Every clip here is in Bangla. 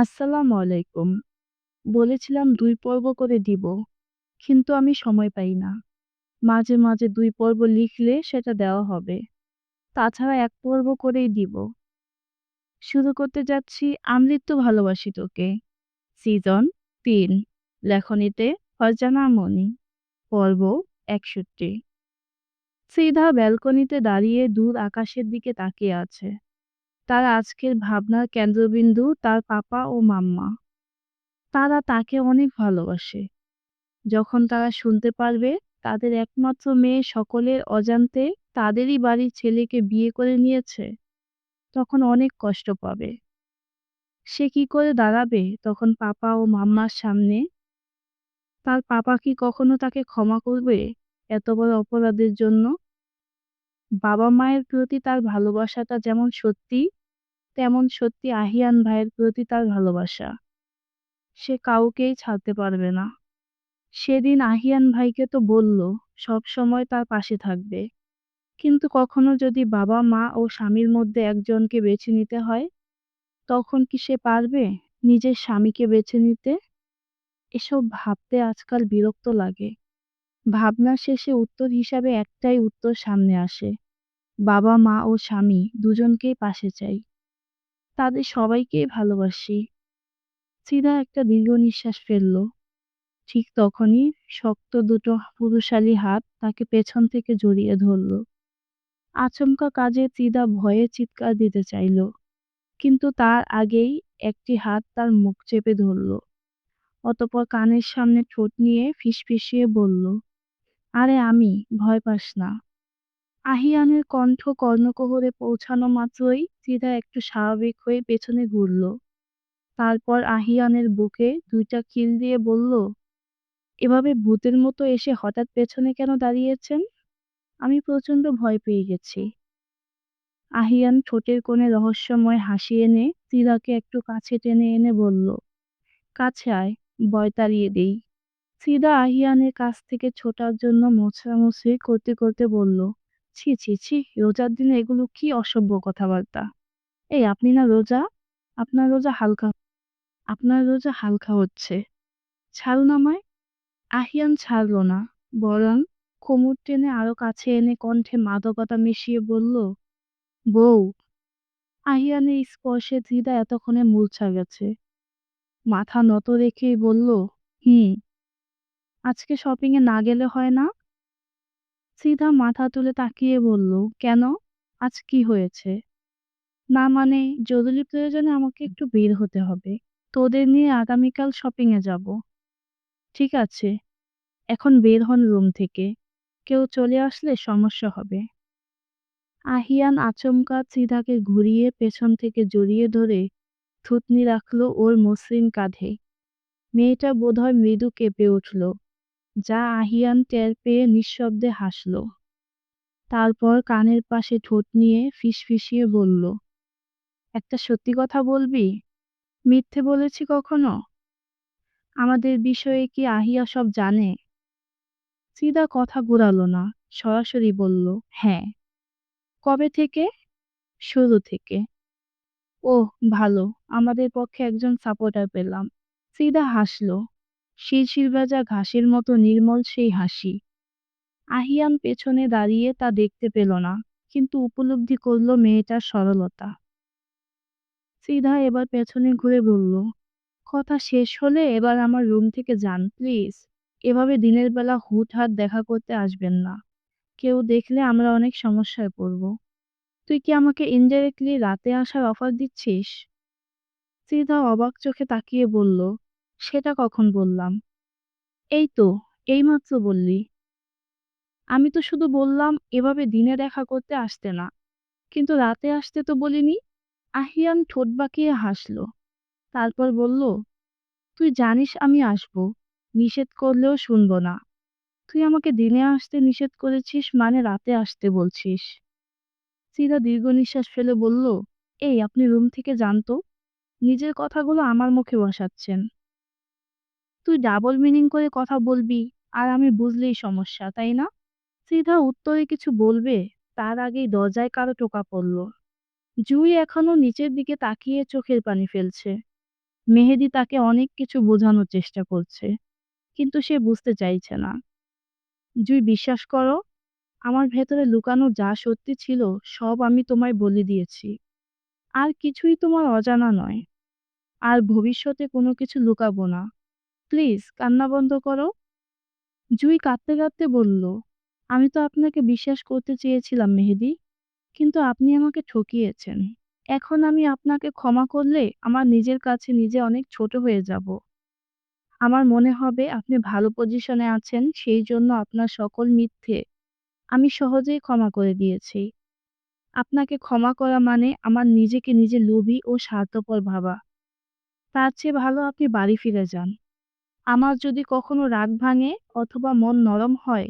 আসসালামু আলাইকুম। বলেছিলাম দুই পর্ব করে দিব। কিন্তু আমি সময় পাই না। মাঝে, মাঝে দুই পর্ব লিখলে সেটা দেওয়া হবে। তাছাড়া এক পর্ব করেই দিব। শুরু করতে যাচ্ছি আমৃত্যু ভালোবাসি তোকে। সিজন তিন লেখনীতে ফারজানা মনি। পর্ব ৬১ সিধা ব্যালকনিতে দাঁড়িয়ে দূর আকাশের দিকে তাকিয়ে আছে। তার আজকের ভাবনার কেন্দ্রবিন্দু তার পাপা ও মাম্মা। তারা তাকে অনেক ভালোবাসে। যখন তারা শুনতে পারবে তাদের একমাত্র মেয়ে সকলের অজান্তে তাদেরই বাড়ির ছেলেকে বিয়ে করে নিয়েছে, তখন অনেক কষ্ট পাবে। সে কি করে দাঁড়াবে তখন পাপা ও মাম্মার সামনে? তার পাপা কি কখনো তাকে ক্ষমা করবে এত বড় অপরাধের জন্য? বাবা-মায়ের প্রতি তার ভালোবাসাটা যেমন সত্যি, তেমন সত্যি আহিয়ান ভাইয়ের প্রতি তার ভালোবাসা। সে কাউকেই ছাড়তে পারবে না। সেদিন আহিয়ান ভাইকে তো বলল সবসময় তার পাশে থাকবে। কিন্তু কখনো যদি বাবা-মা ও স্বামীর মধ্যে একজনকে বেছে নিতে হয়, তখন কি সে পারবে নিজের স্বামীকে বেছে নিতে? এসব ভাবতে আজকাল বিরক্ত লাগে। ভাবনা শেষে উত্তর হিসাবে একটাই উত্তর সামনে আসে। বাবা-মা ও স্বামী দুজনকেই পাশে চাই। তাদের সবাইকেই ভালোবাসি। সিধা একটা দীর্ঘ নিঃশ্বাস ফেলল। ঠিক তখনই শক্ত দুটো পুরুষালী হাত তাকে পেছন থেকে জড়িয়ে ধরল। আচমকা কাজে চিদা ভয়ে চিৎকার দিতে চাইল। কিন্তু তার আগেই একটি হাত তার মুখ চেপে ধরল। অতপর কানের সামনে ঠোঁট নিয়ে ফিসফিসিয়ে বলল, আরে আমি, ভয় পাস না। আহিয়ানের কণ্ঠ কর্ণকোহরে পৌঁছানো মাত্রই চিদা একটু স্বাভাবিক হয়ে পেছনে ঘুরল। তারপর আহিয়ানের বুকে দুইটা কিল দিয়ে বলল, এভাবে ভূতের মতো এসে হঠাৎ পেছনে কেন দাঁড়িয়েছেন? আমি প্রচণ্ড ভয় পেয়ে গেছি। আহিয়ান ঠোঁটের কোণে রহস্যময় হাসি এনে চিদাকে একটু কাছে টেনে এনে বলল, কাছে আয়, ভয় তাড়িয়ে দেই। চিদা আহিয়ানের কাছ থেকে ছোটার জন্য মোছামুছি করতে করতে বলল, ছি ছি ছি রোজার দিনে এগুলো কি অসভ্য কথাবার্তা। এই আপনি না রোজা? আপনার রোজা হালকা আপনার রোজা হালকা হচ্ছে। ছাড়ুন নামায় আহিয়ান ছাড়ল না, বরং কোমর টেনে আরও কাছে এনে কণ্ঠে মাদকতা মিশিয়ে বলল, বউ। আহিয়ানের স্পর্শে ধৃদা এতক্ষণে মূর্ছা গেছে। মাথা নত রেখেই বলল, হুম। আজকে শপিং এ না গেলে হয় না? সিধা মাথা তুলে তাকিয়ে বলল, কেন? আজ কি হয়েছে? না মানে জরুরি প্রয়োজনে আমাকে একটু বের হতে হবে। তোদের নিয়ে আগামীকাল শপিং এ যাব। ঠিক আছে। এখন বের হন রুম থেকে। কেউ চলে আসলে সমস্যা হবে। আহিয়ান আচমকা সিধাকে ঘুরিয়ে পেছন থেকে জড়িয়ে ধরে থুতনি রাখল ওর মসৃণ কাঁধে। মেয়েটা বোধহয় মৃদু কেঁপে উঠল। যা আহিয়ান টের পেয়ে নিঃশব্দে হাসল। তারপর কানের পাশে ঠোঁট নিয়ে ফিসফিসিয়ে বলল, একটা সত্যি কথা বলবি? মিথ্যে বলেছি কখনো? আমাদের বিষয়ে কি আহিয়া সব জানে? সিদা কথা ঘুরালো না, সরাসরি বলল, হ্যাঁ। কবে থেকে? শুরু থেকে। ওহ, ভালো, আমাদের পক্ষে একজন সাপোর্টার পেলাম। সিদা হাসল। শিরশির ভেজা ঘাসের মতো নির্মল সেই হাসি। আহিয়ান পেছনে দাঁড়িয়ে তা দেখতে পেল না, কিন্তু উপলব্ধি করল মেয়েটার সরলতা। সিধা এবার পেছনে ঘুরে বলল, কথা শেষ হলে এবার আমার রুম থেকে যান প্লিজ। এভাবে দিনের বেলা হুট হুটহাট দেখা করতে আসবেন না। কেউ দেখলে আমরা অনেক সমস্যায় পড়ব। তুই কি আমাকে ইনডাইরেক্টলি রাতে আসার অফার দিচ্ছিস? সিধা অবাক চোখে তাকিয়ে বলল, সেটা কখন বললাম? এই তো, এইমাত্র বললি। আমি তো শুধু বললাম এভাবে দিনে দেখা করতে আসতে না। কিন্তু রাতে আসতে তো বলিনি। আহিয়ান ঠোঁট বাঁকিয়ে হাসল। তারপর বলল, তুই জানিস আমি আসব। নিষেধ করলেও শুনব না। তুই আমাকে দিনে আসতে নিষেধ করেছিস মানে রাতে আসতে বলছিস। সিরা দীর্ঘ নিঃশ্বাস ফেলে বলল, এই আপনি রুম থেকে জানতো নিজের কথাগুলো আমার মুখে বসাচ্ছেন। তুই ডাবল মিনিং করে কথা বলবি আর আমি বুঝলেই সমস্যা, তাই না? সিধা উত্তরে কিছু বলবে তার আগেই দরজায় কারও টোকা পড়ল। জুই এখনও নিচের দিকে তাকিয়ে চোখের পানি ফেলছে। মেহেদি তাকে অনেক কিছু বোঝানোর চেষ্টা করছে কিন্তু সে বুঝতে চাইছে না জুই বিশ্বাস করো আমার ভেতরে লুকানো যা সত্যি ছিল সব আমি তোমায় বলে দিয়েছি আর কিছুই তোমার অজানা নয় আর ভবিষ্যতে কোনো কিছু লুকাবো না প্লিজ কান্না বন্ধ করো। জুই কাঁদতে কাঁদতে বলল, আমি তো আপনাকে বিশ্বাস করতে চেয়েছিলাম মেহেদি, কিন্তু আপনি আমাকে ঠকিয়েছেন। এখন আমি আপনাকে ক্ষমা করলে আমার নিজের কাছে নিজে অনেক ছোট হয়ে যাব। আমার মনে হবে আপনি ভালো পজিশনে আছেন, সেই জন্য আপনার সকল মিথ্যে আমি সহজেই ক্ষমা করে দিয়েছি। আপনাকে ক্ষমা করা মানে আমার নিজেকে নিজে লোভী ও স্বার্থপর ভাবা। তার চেয়ে ভালো আপনি বাড়ি ফিরে যান। আমার যদি কখনো রাগ ভাঙে অথবা মন নরম হয়,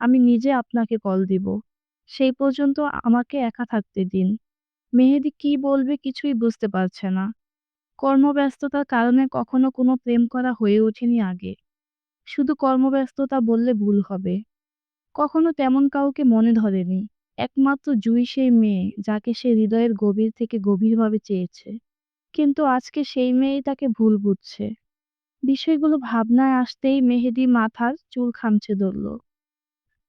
আমি নিজে আপনাকে কল দিব। সেই পর্যন্ত আমাকে একা থাকতে দিন। মেহেদি কি বলবে কিছুই বুঝতে পারছে না। কর্মব্যস্ততার কারণে কখনো কোনো প্রেম করা হয়ে ওঠেনি আগে। শুধু কর্মব্যস্ততা বললে ভুল হবে। কখনো তেমন কাউকে মনে ধরেনি। একমাত্র জুই সেই মেয়ে যাকে সে হৃদয়ের গভীর থেকে গভীরভাবে চেয়েছে। কিন্তু আজকে সেই মেয়েই তাকে ভুল বুঝছে। বিষয়গুলো ভাবনায় আসতেই মেহেদি মাথার চুল খামচে ধরল।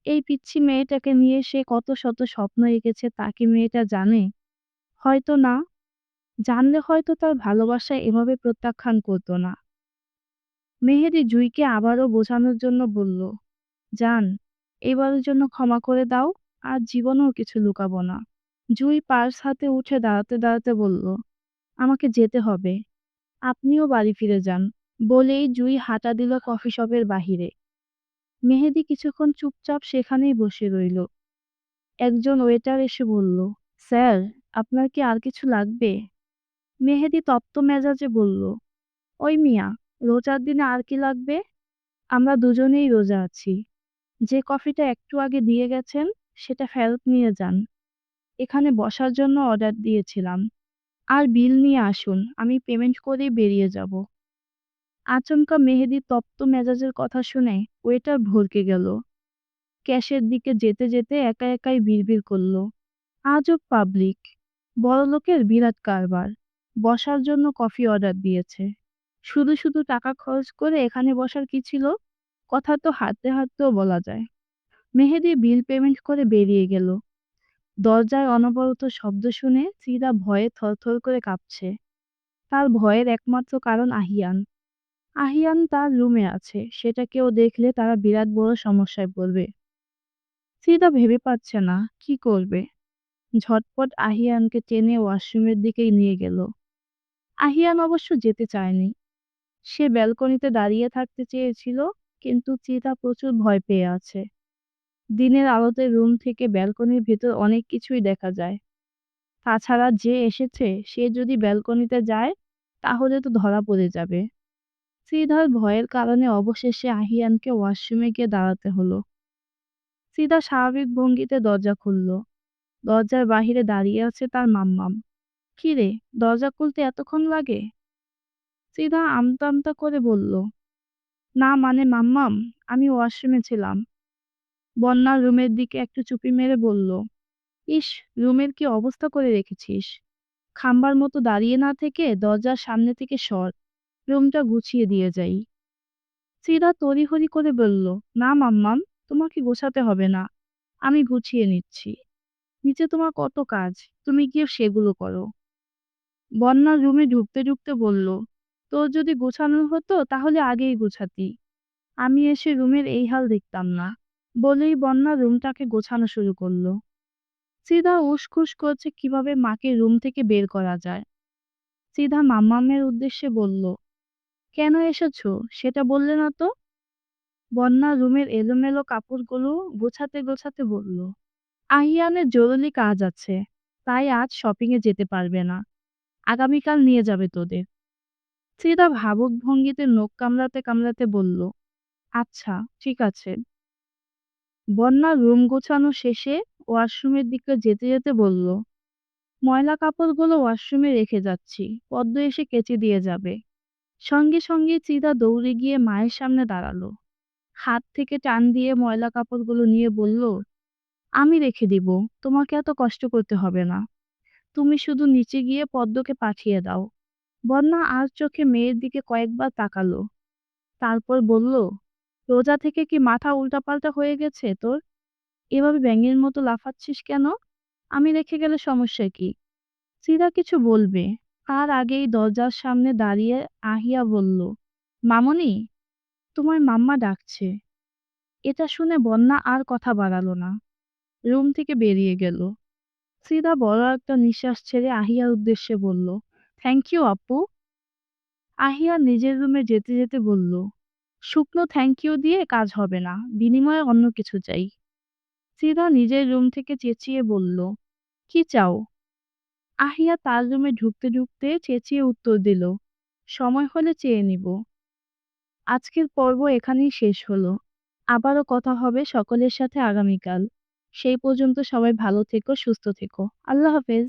এই পিচ্ছি মেয়েটাকে নিয়ে সে কত শত স্বপ্ন এঁকেছে তা কি মেয়েটা জানে? হয়তো না। জানলে হয়তো তার ভালোবাসা এভাবে প্রত্যাখ্যান করতো না। মেহেদি জুইকে আবারও বোঝানোর জন্য বলল, জান, এবারের জন্য ক্ষমা করে দাও, আর জীবনেও কিছু লুকাবো না। জুই পার্স হাতে উঠে দাঁড়াতে দাঁড়াতে বলল, আমাকে যেতে হবে। আপনিও বাড়ি ফিরে যান। বলেই জুই হাঁটা দিল কফি শপের বাহিরে। মেহেদি কিছুক্ষণ চুপচাপ সেখানেই বসে রইল। একজন ওয়েটার এসে বলল, স্যার, আপনার কি আর কিছু লাগবে? মেহেদি তপ্ত মেজাজে বলল, ওই মিয়া, রোজার দিনে আর কি লাগবে? আমরা দুজনেই রোজা আছি। যে কফিটা একটু আগে দিয়ে গেছেন, সেটা ফেরত নিয়ে যান। এখানে বসার জন্য অর্ডার দিয়েছিলাম। আর বিল নিয়ে আসুন, আমি পেমেন্ট করেই বেরিয়ে যাব। আচমকা মেহেদি তপ্ত মেজাজের কথা শুনে ওয়েটার ভরকে গেল। ক্যাশের দিকে যেতে যেতে একা একাই বিড়বিড় করল। আজব পাবলিক। বড়লোকের বিরাট কারবার। বসার জন্য কফি অর্ডার দিয়েছে। শুধু শুধু টাকা খরচ করে এখানে বসার কি ছিল? কথা তো হাঁটতে হাঁটতেও বলা যায়। মেহেদি বিল পেমেন্ট করে বেরিয়ে গেল। দরজায় অনবরত শব্দ শুনে সিদা ভয়ে থরথর করে কাঁপছে। তার ভয়ের একমাত্র কারণ আহিয়ান। আহিয়ান তার রুমে আছে। সেটা কেউ দেখলে তারা বিরাট বড় সমস্যায় পড়বে। সিদা ভেবে পাচ্ছে না, কি করবে? ঝটপট আহিয়ানকে টেনে ওয়াশরুমের দিকেই নিয়ে গেল। আহিয়ান অবশ্য যেতে চায়নি। সে ব্যালকনিতে দাঁড়িয়ে থাকতে চেয়েছিল, কিন্তু চিতা প্রচুর ভয় পেয়ে আছে। দিনের আলোতে রুম থেকে ব্যালকনির ভেতর অনেক কিছুই দেখা যায়। তাছাড়া যে এসেছে, সে যদি ব্যালকনিতে যায়, তাহলে তো ধরা পড়ে যাবে। শ্রীধর ভয়ের কারণে অবশেষে আহিয়ানকে ওয়াশরুমে গিয়ে দাঁড়াতে হলো। শ্রীধা স্বাভাবিক ভঙ্গিতে দরজা খুলল। দরজার বাহিরে দাঁড়িয়ে আছে তার মাম্মাম। কি রে, দরজা খুলতে এতক্ষণ লাগে? শ্রীধা আমতা আমতা করে বলল, না মানে মাম্মাম, আমি ওয়াশরুমে ছিলাম। বন্যার রুমের দিকে একটু চুপি মেরে বলল, ইস, রুমের কি অবস্থা করে রেখেছিস? খাম্বার মতো দাঁড়িয়ে না থেকে দরজার সামনে থেকে সর। রুমটা গুছিয়ে দিয়ে যাই। সিরা তড়িহড়ি করে বলল, না মাম্মাম, তোমাকে গোছাতে হবে না। আমি গুছিয়ে নিচ্ছি। নিচে তোমার কত কাজ, তুমি গিয়ে সেগুলো করো। বন্যা রুমে ঢুকতে ঢুকতে বলল, তোর যদি গোছানো হতো, তাহলে আগেই গোছাতি। আমি এসে রুমের এই হাল দেখতাম না। বলেই বন্যা রুমটাকে গোছানো শুরু করল। সিধা উসখুস করছে কীভাবে মাকে রুম থেকে বের করা যায়। সিধা মাম্মামের উদ্দেশ্যে বলল কেন এসেছ? সেটা বললে না তো? বন্যা রুমের এলোমেলো কাপড়গুলো গোছাতে গোছাতে বলল, আহিয়ানের জরুরি কাজ আছে, তাই আজ শপিং এ যেতে পারবে না। আগামীকাল নিয়ে যাবে তোদের। সিধা ভাবুক ভঙ্গিতে নখ কামড়াতে কামড়াতে বলল আচ্ছা ঠিক আছে। বন্যা রুম গোছানো শেষে ওয়াশরুমের দিকে যেতে যেতে বলল, ময়লা কাপড়গুলো ওয়াশরুমে রেখে যাচ্ছি, পদ্ম এসে কেচে দিয়ে যাবে। সঙ্গে সঙ্গে চিদা দৌড়ে গিয়ে মায়ের সামনে দাঁড়াল। হাত থেকে টান দিয়ে ময়লা কাপড়গুলো নিয়ে বলল, আমি রেখে দিব, তোমাকে এত কষ্ট করতে হবে না। তুমি শুধু নিচে গিয়ে পদ্মকে পাঠিয়ে দাও। বন্যা আর চোখে মেয়ের দিকে কয়েকবার তাকালো। তারপর বলল, রোজা থেকে কি মাথা উল্টাপাল্টা হয়ে গেছে তোর? এভাবে ব্যাঙের মতো লাফাচ্ছিস কেন? আমি রেখে গেলে সমস্যা কি? সিরা কিছু বলবে। তার আগেই দরজার সামনে দাঁড়িয়ে আহিয়া বলল, মামনি, তোমার মাম্মা ডাকছে। এটা শুনে বন্যা আর কথা বাড়ালো না। রুম থেকে বেরিয়ে গেল। সিদা বড় একটা নিঃশ্বাস ছেড়ে আহিয়ার উদ্দেশ্যে বলল থ্যাংক ইউ আপু। আহিয়া নিজের রুমে যেতে যেতে বলল, শুকনো থ্যাংক ইউ দিয়ে কাজ হবে না, বিনিময়ে অন্য কিছু চাই। সিদা নিজের রুম থেকে চেঁচিয়ে বলল, কি চাও? আহিয়া তার ঢুকতে ঢুকতে চেঁচিয়ে উত্তর দিল, সময় হলে চেয়ে নিব। আজকের পর্ব এখানেই শেষ হলো। আবারও কথা হবে সকলের সাথে আগামীকাল। সেই পর্যন্ত সবাই ভালো থেকো, সুস্থ থেকো। আল্লাহ হাফেজ।